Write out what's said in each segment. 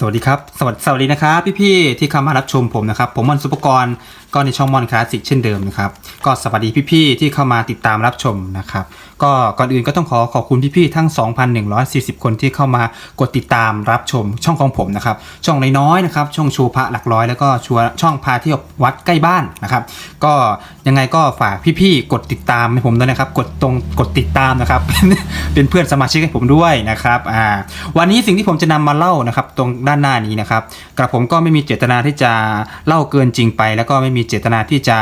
สวัสดีครับ สวัสดีสวัสดีนะครับพี่ๆที่เข้ามารับชมผมนะครับ ผมมอนสุปกรก็ในช่องมอนคลาสสิกเช่นเดิมนะครับก็สวัสดีพี่ๆที่เข้ามาติดตามรับชมนะครับก็ก่อนอื่นก็ต้องขอขอบคุณพี่ๆทั้ง 2,140 คนที่เข้ามากดติดตามรับชมช่องของผมนะครับช่องน้อยๆนะครับช่องชูพระหลักร้อยแล้วก็ชัวช่องพาเที่ยววัดใกล้บ้านนะครับก็ยังไงก็ฝากพี่ๆกดติดตามให้ผมด้วยนะครับกดตรงกดติดตามนะครับเป็นเพื่อนสมาชิกให้ผมด้วยนะครับอ่าวันนี้สิ่งที่ผมจะนำมาเล่านะครับตรงด้านหน้านี้นะครับกระผมก็ไม่มีเจตนาที่จะเล่าเกินจริงไป แล้วก็ไม่มีีเจตนาที่จะ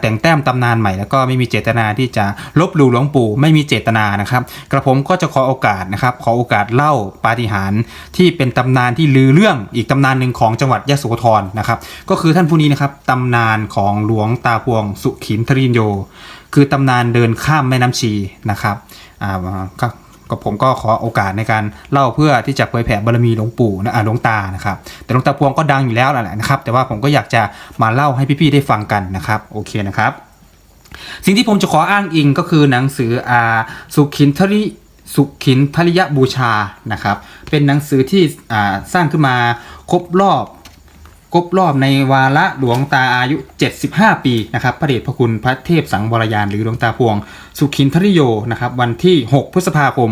แต่งแต้มตำนานใหม่ แล้วก็ไม่มีเจตนาที่จะลบหลู่หลวงปู่ไม่มีเจตนานะครับ กระผมก็จะขอโอกาสนะครับขอโอกาสเล่าปาฏิหาริย์ที่เป็นตำนานที่ลือเรื่องอีกตำนานหนึ่งของจังหวัดยะโสธรนะครับก็คือท่านผู้นี้นะครับตำนานของหลวงตาพวงสุขินทรินโย คือตำนานเดินข้ามแม่น้ำชีนะครับอ่า ก็ผมก็ขอโอกาสในการเล่าเพื่อที่จะเผยแผ่บารมีหลวงปู่นะหลวงตานะครับแต่หลวงตาพวงก็ดังอยู่แล้วแหละนะครับ แต่ว่าผมก็อยากจะมาเล่าให้พี่ๆได้ฟังกันนะครับโอเคนะครับ สิ่งที่ผมจะขออ้างอิงก็คือหนังสืออาสุขินทริสุขินทริยบูชานะครับเป็นหนังสือที่สร้างขึ้นมาครบรอบ ครบรอบในวาระหลวงตาอายุ 75 ปีนะครับพระเดชพระคุณพระเทพสังวรยานหรือหลวงตาพวง สุขินทริโยนะครับวันที่ 6 พฤษภาคม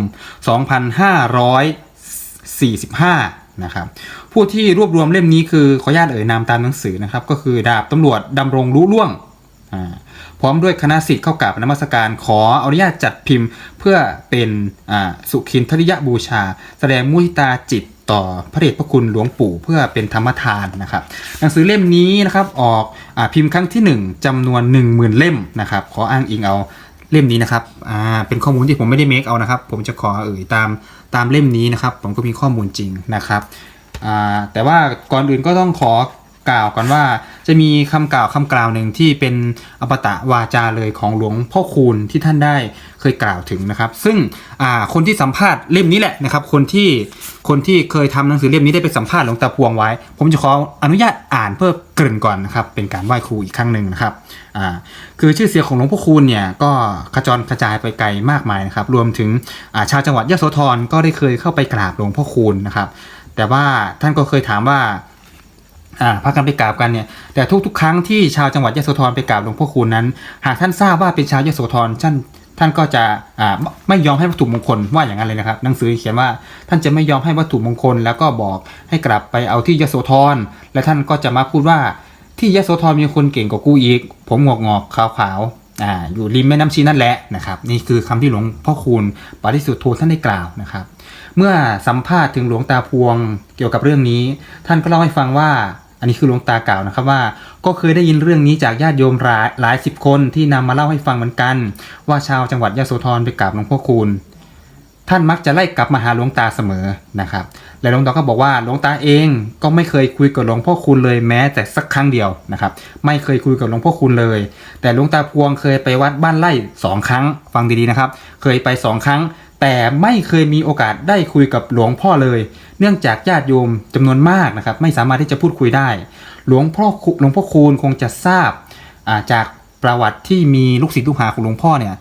2545 นะครับผู้ที่รวบรวมเล่มนี้คือขออนุญาตเอ่ยนามตามหนังสือนะครับก็คือดาบตำรวจดำรงรู้ล่วงพร้อมด้วยคณะสิทธิ์เข้ากราบนมัสการขออนุญาตจัดพิมพ์เพื่อเป็นสุขินทริยบูชา แสดงมุทิตาจิต ต่อพระเดชพระคุณหลวงปู่เพื่อเป็นธรรมทานนะครับ หนังสือเล่มนี้นะครับออกอพิมพ์ครั้งที่ 1จำนวน 10,000 เล่มนะครับ ขออ้างอิงเอาเล่มนี้นะครับอ่าเป็นข้อมูลที่ผมไม่ได้เมคเอานะครับ ผมจะขอเอ่ยตามตามเล่มนี้นะครับ ผมก็มีข้อมูลจริงนะครับอ่าแต่ว่าก่อนอื่นก็ต้องขอ กล่าวก่อนว่าจะมีคำกล่าวคำกล่าวหนึ่งที่เป็นอปตะวาจาเลยของหลวงพ่อคูณที่ท่านได้เคยกล่าวถึงนะครับ ซึ่งคนที่สัมภาษณ์เล่มนี้แหละนะครับ คนที่คนที่เคยทำหนังสือเล่มนี้ได้ไปสัมภาษณ์หลวงตาพวงไว้ ผมจะขออนุญาตอ่านเพื่อเกริ่นก่อนนะครับเป็นการไหว้ครูอีกครั้งหนึ่งนะครับคือชื่อเสียงของหลวงพ่อคูณเนี่ยก็กระจรกระจายไปไกลมากมายนะครับรวมถึงชาวจังหวัดยะโสธรก็ได้เคยเข้าไปกราบหลวงพ่อคูณนะครับแต่ว่าท่านก็เคยถามว่า พากันไปกราบกันเนี่ยแต่ทุกๆ ครั้งที่ชาวจังหวัดยโสธรไปกราบหลวงพ่อคูณนั้น หากท่านทราบว่าเป็นชาวยโสธรท่านท่านก็จะอ่าไม่ยอมให้วัตถุมงคลว่าอย่างนั้นเลยนะครับ หนังสือเขียนว่าท่านจะไม่ยอมให้วัตถุมงคล แล้วก็บอกให้กลับไปเอาที่ยโสธรและท่านก็จะมาพูดว่าที่ยโสธรมีคนเก่งกว่ากูอีก ผมงอกงอกขาวขาวอ่าอยู่ริมแม่น้ำชีนั่นแหละนะครับ นี่คือคำที่หลวงพ่อคูณปริสุทธโธท่านได้กล่าวนะครับ เมื่อสัมภาษณ์ถึงหลวงตาพวงเกี่ยวกับเรื่องนี้ ท่านก็เล่าให้ฟังว่า อันนี้คือหลวงตากล่าวนะครับว่า ก็เคยได้ยินเรื่องนี้จากญาติโยมหลายหลายสิบคนที่นำมาเล่าให้ฟังเหมือนกัน ว่าชาวจังหวัดยโสธรไปกราบหลวงพ่อคูณท่านมักจะไล่กลับมาหาหลวงตาเสมอนะครับ และหลวงตาก็บอกว่าหลวงตาเองก็ไม่เคยคุยกับหลวงพ่อคูณเลยแม้แต่สักครั้งเดียวนะครับ ไม่เคยคุยกับหลวงพ่อคูณเลย แต่หลวงตาพวงเคยไปวัดบ้านไร่สองครั้ง ฟังดีๆนะครับ เคยไปสองครั้ง แต่ไม่เคยมีโอกาสได้คุยกับหลวงพ่อเลย เนื่องจากญาติโยมจำนวนมากนะครับ ไม่สามารถที่จะพูดคุยได้ หลวงพ่อคุหลวงพ่อคูณคงจะทราบาจากประวัติที่มีลูกศิษย์ลูกหาของหลวงพ่อเนี่ย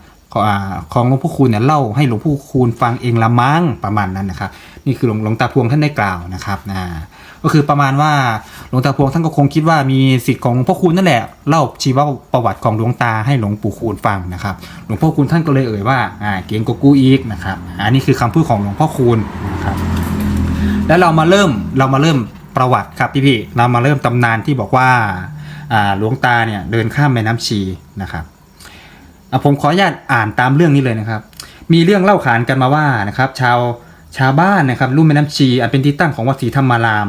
ของหลวงพ่อคูณเนี่ยเล่าให้หลวงพ่อคูณฟังเองละมั้งประมาณนั้นนะครับ นี่คือหลวงหลวงตาพวงท่านได้กล่าวนะครับก็คือประมาณว่าหลวงตาพวงท่านก็คงคิดว่ามีสิทธิ์ของหลวงพ่อคูณนั่นแหละเล่าชีวประวัติของหลวงตาให้หลวงปู่คูณฟังนะครับหลวงพ่อคูณท่านก็เลยเอ่ยว่าอ่าเก่งกว่ากูอีกนะครับ อันนี้คือคำพูดของหลวงพ่อคูณนะครับ แล้วเรามาเริ่มเรามาเริ่มประวัติครับพี่พี่เรามาเริ่มตำนานที่บอกว่าหลวงตาเนี่ยเดินข้ามแม่น้ำชีนะครับผมขออนุญาตอ่านตามเรื่องนี้เลยนะครับ มีเรื่องเล่าขานกันมาว่านะครับ ชาวชาวบ้านนะครับลุ่มแม่น้ำชีอันเป็นที่ตั้งของวัดศรีธรรมาราม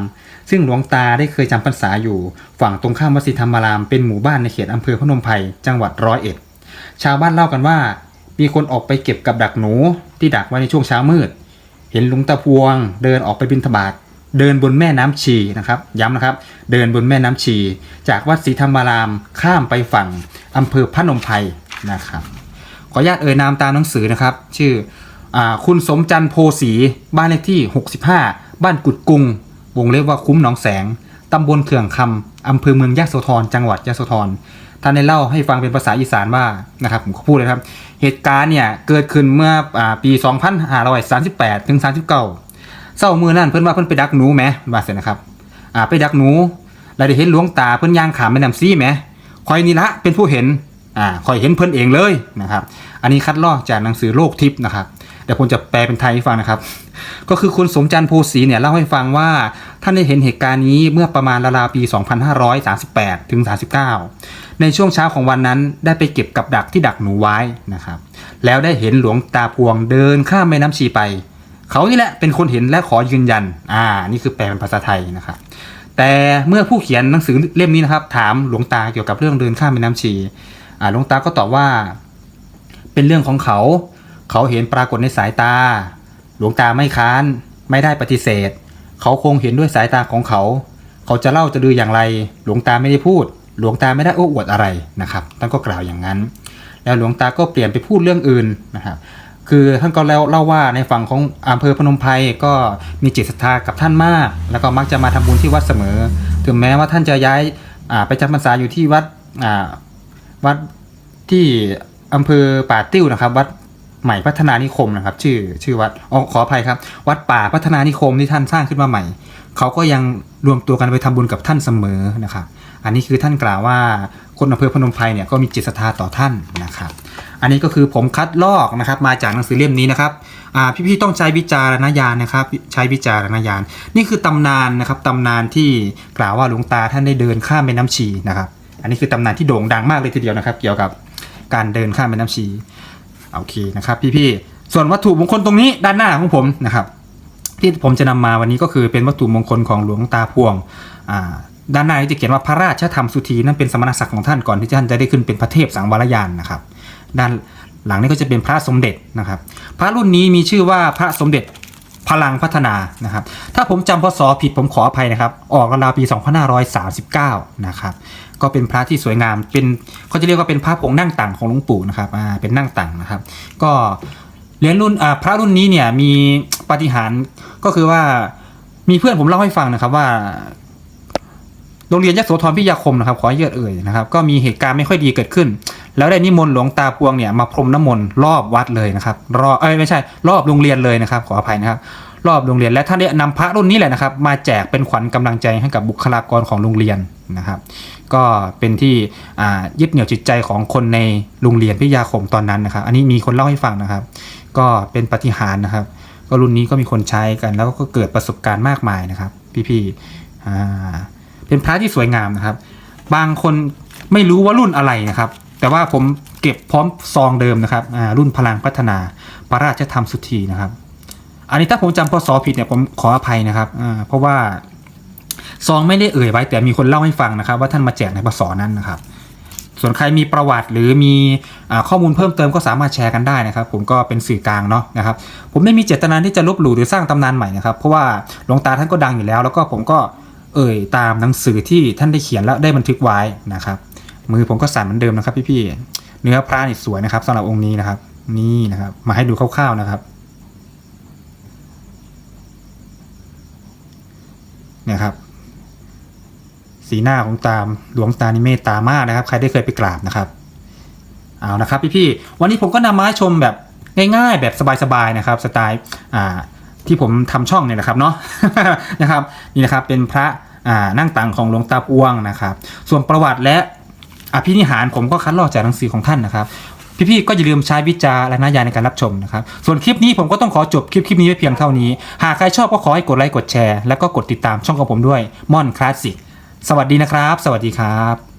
ซึ่งหลวงตาได้เคยจำพรรษาอยู่ ฝั่งตรงข้ามวัดศรีธรรมารามเป็นหมู่บ้านในเขตอำเภอพนมไพรจังหวัดร้อยเอ็ดชาวบ้านเล่ากันว่า มีคนออกไปเก็บกับดักหนูที่ดักไว้ในช่วงเช้ามืด เห็นหลุงตาพวง เดินออกไปบิณฑบาตเดินบนแม่น้ำชีนะครับ ย้ำนะครับ เดินบนแม่น้ำชี จากวัดศรีธรรมารามข้ามไปฝั่งอำเภอพนมไพรนะครับ ขออนุญาตเอ่ยนามตามหนังสือนะครับ ชื่ออคุณสมจันทร์โพสีบ้านเลขที่ 65 บ้านกุดกุงวงเล็บว่าคุ้มหนองแสงตำบลเขื่องคำ อำเภอเมืองยะโสธรจังหวัดยะโสธรท่านได้เล่าให้ฟังเป็นภาษาอีสานว่านะครับผมพูดเลยครับ เหตุการณ์เนี่ยเกิดขึ้นเมื่ออาปี 2538 ถึง 39เศร้ามือนั่นเพิ่นว่าเพิ่นไปดักหนูแหมว่าเสร็จนะครับไปดักหนูแล้วได้เห็นหลวงตาเพิ่นย่างขามแม่น้ำซีแหมคอยนี่ละเป็นผู้เห็นอ่าคอยเห็นเพิ่นเองเลยนะครับ อันนี้คัดลอกจากหนังสือโลกทิพย์นะครับ เดี๋ยวผมจะแปลเป็นไทยให้ฟังนะครับ ก็คือคุณสมจันทร์โพสีเนี่ยเล่าให้ฟังว่าท่านได้เห็นเหตุการณ์นี้เมื่อประมาณราวๆปี 2538 ถึง 39 ในช่วงเช้าของวันนั้นได้ไปเก็บกับดักที่ดักหนูไว้นะครับ แล้วได้เห็นหลวงตาพวงเดินข้ามแม่น้ำชีไป เขานี่แหละเป็นคนเห็นและขอยืนยัน อ่า นี่คือแปลเป็นภาษาไทยนะครับแต่เมื่อผู้เขียนหนังสือเล่มนี้นะครับ ถามหลวงตาเกี่ยวกับเรื่องเดินข้ามแม่น้ำชีอ่าหลวงตาก็ตอบว่า เป็นเรื่องของเขา เขาเห็นปรากฏในสายตา หลวงตาไม่ค้าน ไม่ได้ปฏิเสธ เขาคงเห็นด้วยสายตาของเขา เขาจะเล่าจะดือย่างไร หลวงตาไม่ได้พูด หลวงตาไม่ได้โอ้อวดอะไรนะครับท่านก็กล่าวอย่างนั้น แล้วหลวงตาก็เปลี่ยนไปพูดเรื่องอื่นนะครับคือท่านก็เล่าเล่าว่าในฝั่งของอำเภอพนมไพรก็มีจิตศรัทธากับท่านมาก แล้วก็มักจะมาทำบุญที่วัดเสมอ ถึงแม้ว่าท่านจะย้ายไปจำพรรษาอยู่ที่วัดวัดที่อำเภอป่าติ้วนะครับ วัด ใหม่พัฒนานิคมนะครับ ชื่อชื่อวัดอ๋อขออภัยครับ วัดป่าพัฒนานิคมที่ท่านสร้างขึ้นมาใหม่ เขาก็ยังรวมตัวกันไปทำบุญกับท่านเสมอนะครับอันนี้คือท่านกล่าวว่าคนอำเภอพนมไพรเนี่ยก็มีจิตศรัทธาต่อท่านนะครับ อันนี้ก็คือผมคัดลอกนะครับมาจากหนังสือเล่มนี้นะครับพี่ๆต้องใช้วิจารณญาณนะครับ ใช้วิจารณญาณ นี่คือตำนานนะครับตำนานที่กล่าวว่าหลวงตาท่านได้เดินข้ามแม่น้ำชีนะครับ อันนี้คือตำนานที่โด่งดังมากเลยทีเดียวนะครับ เกี่ยวกับการเดินข้ามแม่น้ำชี โอเคนะครับพี่ๆส่วนวัตถุมงคลตรงนี้ด้านหน้าของผมนะครับที่ผมจะนำมาวันนี้ก็คือเป็นวัตถุมงคลของหลวงตาพวงอ่าด้านหน้านี้จะเขียนว่าพระราชธรรมสุธีนั่นเป็นสมณศักดิ์ของท่านก่อนที่ท่านจะได้ขึ้นเป็นพระเทพสังวรยานนะครับ ด้านหลังนี้ก็จะเป็นพระสมเด็จนะครับ พระรุ่นนี้มีชื่อว่าพระสมเด็จ พลังพัฒนานะครับ ถ้าผมจำพศผิดผมขออภัยนะครับ ออกราวปี 2539 นะครับ ก็เป็นพระที่สวยงาม เป็นเขาจะเรียกว่าเป็นพระผงนั่งต่างของหลวงปู่นะครับ อ่า เป็นนั่งต่างนะครับ ก็เหรียญรุ่น อ่า พระรุ่นนี้เนี่ยมีปาฏิหารก็คือว่ามีเพื่อนผมเล่าให้ฟังนะครับว่าโรงเรียนยโสธรพิยาคมนะครับขอเยอะเอ่ยนะครับ ก็มีเหตุการณ์ไม่ค่อยดีเกิดขึ้น แล้วได้นิมนต์หลวงตาพวงเนี่ยมาพรมน้ำมนต์รอบวัดเลยนะครับรอบเอ้ยไม่ใช่ รอบโรงเรียนเลยนะครับขออภัยนะครับ รอบโรงเรียนและท่านได้นำพระรุ่นนี้แหละนะครับ มาแจกเป็นขวัญกำลังใจให้กับบุคลากรของโรงเรียนนะครับ ก็เป็นที่ยึดเหนี่ยวจิตใจของคนในโรงเรียนพิยาคมตอนนั้นนะครับ อันนี้มีคนเล่าให้ฟังนะครับ ก็เป็นปฏิหารนะครับ ก็รุ่นนี้ก็มีคนใช้กัน แล้วก็เกิดประสบการณ์มากมายนะครับ พี่ๆเป็นพระที่สวยงามนะครับ บางคนไม่รู้ว่ารุ่นอะไรนะครับ แต่ว่าผมเก็บพร้อมซองเดิมนะครับรุ่นพลังพัฒนาพระราชธรรมสุธีนะครับ อันนี้ถ้าผมจำพศผิดเนี่ยผมขออภัยนะครับเพราะว่าซองไม่ได้เอ่ยไว้ แต่มีคนเล่าให้ฟังนะครับ ว่าท่านมาแจกในพศนั้นนะครับ ส่วนใครมีประวัติหรือมีอข้อมูลเพิ่มเติมก็สามารถแชร์กันได้นะครับ ผมก็เป็นสื่อกลางเนาะนะครับ ผมไม่มีเจตนาที่จะลบหลู่หรือสร้างตำนานใหม่นะครับ เพราะว่าหลวงตาท่านก็ดังอยู่แล้ว แล้วก็ผมก็เอ่ยตามหนังสือที่ท่านได้เขียนแล้วได้บันทึกไว้นะครับ มือผมก็สั่นเหมือนเดิมนะครับ พี่ๆเนื้อพระนี่สวยนะครับสำหรับองค์นี้นะครับ นี่นะครับ มาให้ดูคร่าวๆนะครับเนี่ยครับ สีหน้าของตามหลวงตานี่เมตตามากนะครับ ใครได้เคยไปกราบนะครับเอานะครับ พี่ๆวันนี้ผมก็นำมาให้ชมแบบง่าย ๆ แบบสบายๆนะครับสไตล์อ่าที่ผมทำช่องเนี่ยนะครับเนาะนะครับนี่นะครับเป็นพระอ่านั่งตังของหลวงตาพวงนะครับ ส่วนประวัติและ อภินิหารผมก็คัดลอกจากหนังสือของท่านนะครับพี่ๆ ก็อย่าลืมใช้วิจารณญาณในการรับชมนะครับ ส่วนคลิปนี้ผมก็ต้องขอจบคลิปคลิปนี้ไว้เพียงเท่านี้ หากใครชอบก็ขอให้กดไลค์ กดแชร์ แล้วก็กดติดตามช่องของผมด้วย ม่อนคลาสสิก สวัสดีนะครับ สวัสดีครับ